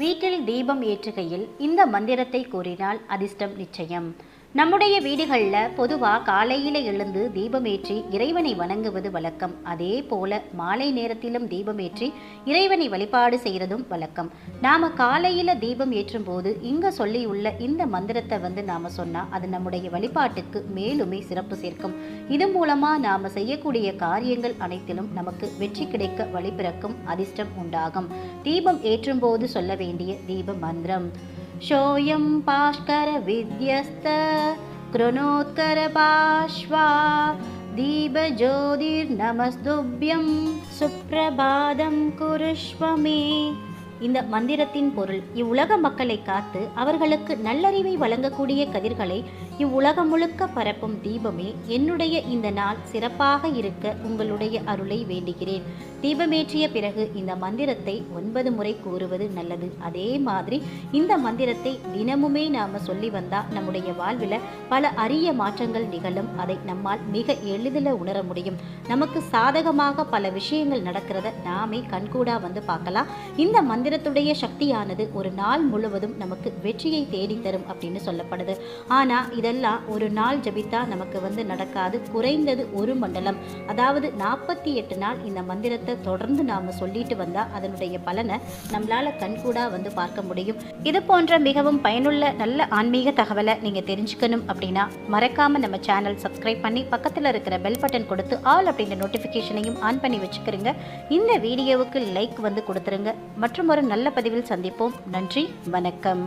வீட்டில் தீபம் ஏற்றுகையில் இந்த மந்திரத்தை கூறினால் அதிர்ஷ்டம் நிச்சயம். நம்முடைய வீடுகளில் பொதுவாக காலையில் எழுந்து தீபமேற்றி இறைவனை வணங்குவது வழக்கம். அதே போல மாலை நேரத்திலும் தீபமேற்றி இறைவனை வழிபாடு செய்கிறதும் வழக்கம். நாம் காலையில் தீபம் ஏற்றும் போது இங்கே சொல்லியுள்ள இந்த மந்திரத்தை வந்து நாம் சொன்னால் அது நம்முடைய வழிபாட்டுக்கு மேலுமே சிறப்பு சேர்க்கும். இது மூலமாக நாம் செய்யக்கூடிய காரியங்கள் அனைத்திலும் நமக்கு வெற்றி கிடைக்க வழிபிறக்கும் அதிர்ஷ்டம் உண்டாகும். தீபம் ஏற்றும் போது சொல்ல வேண்டிய தீப மந்திரம். शोऽयं पाष्करविद्यस्त कृणोत्करपाश्वा दीपज्योतिर्नमस्तुभ्यं सुप्रभातं कुरुष्व मे இந்த மந்திரத்தின் பொருள் இவ்வுலக மக்களை காத்து அவர்களுக்கு நல்லறிவை வழங்கக்கூடிய கதிர்களை இவ்வுலகம் முழுக்க பரப்பும் தீபமே என்னுடைய இந்த நாள் சிறப்பாக இருக்க உங்களுடைய அருளை வேண்டுகிறேன். தீபமேற்றிய பிறகு இந்த மந்திரத்தை ஒன்பது முறை கூறுவது நல்லது. அதே மாதிரி இந்த மந்திரத்தை தினமுமே நாம் சொல்லி வந்தால் நம்முடைய வாழ்வில் பல அரிய மாற்றங்கள் நிகழும். அதை நம்மால் மிக எளிதில் உணர முடியும். நமக்கு சாதகமாக பல விஷயங்கள் நடக்கிறத நாமே கண்கூடா வந்து பார்க்கலாம். இந்த மந்திரத்துடைய சக்தியானது ஒரு நாள் முழுவதும் நமக்கு வெற்றியை தேடித்தரும் அப்படின்னு சொல்லப்படுது. ஆனால் இதெல்லாம் ஒரு நாள் ஜபித்தா நமக்கு வந்து நடக்காது. குறைந்தது ஒரு மண்டலம். அதாவது நாற்பத்தி எட்டு நாள் இந்த மந்திரத்தை தொடர்ந்து நாம் சொல்லிட்டு வந்தால் அதனுடைய பலனை நம்மளால் கண்கூடா வந்து பார்க்க முடியும். இது போன்ற மிகவும் பயனுள்ள நல்ல ஆன்மீக தகவலை நீங்கள் தெரிஞ்சுக்கணும் அப்படின்னா மறக்காமல் நம்ம சேனல் சப்ஸ்கிரைப் பண்ணி பக்கத்தில் இருக்கிற பெல் பட்டன் கொடுத்து ஆல் அப்படின்ற நோட்டிஃபிகேஷனையும் ஆன் பண்ணி வச்சுக்கிறீங்க இந்த வீடியோவுக்கு லைக் வந்து கொடுத்துருங்க. மற்றும் ஒரு நல்ல பதிவில் சந்திப்போம். நன்றி. வணக்கம்.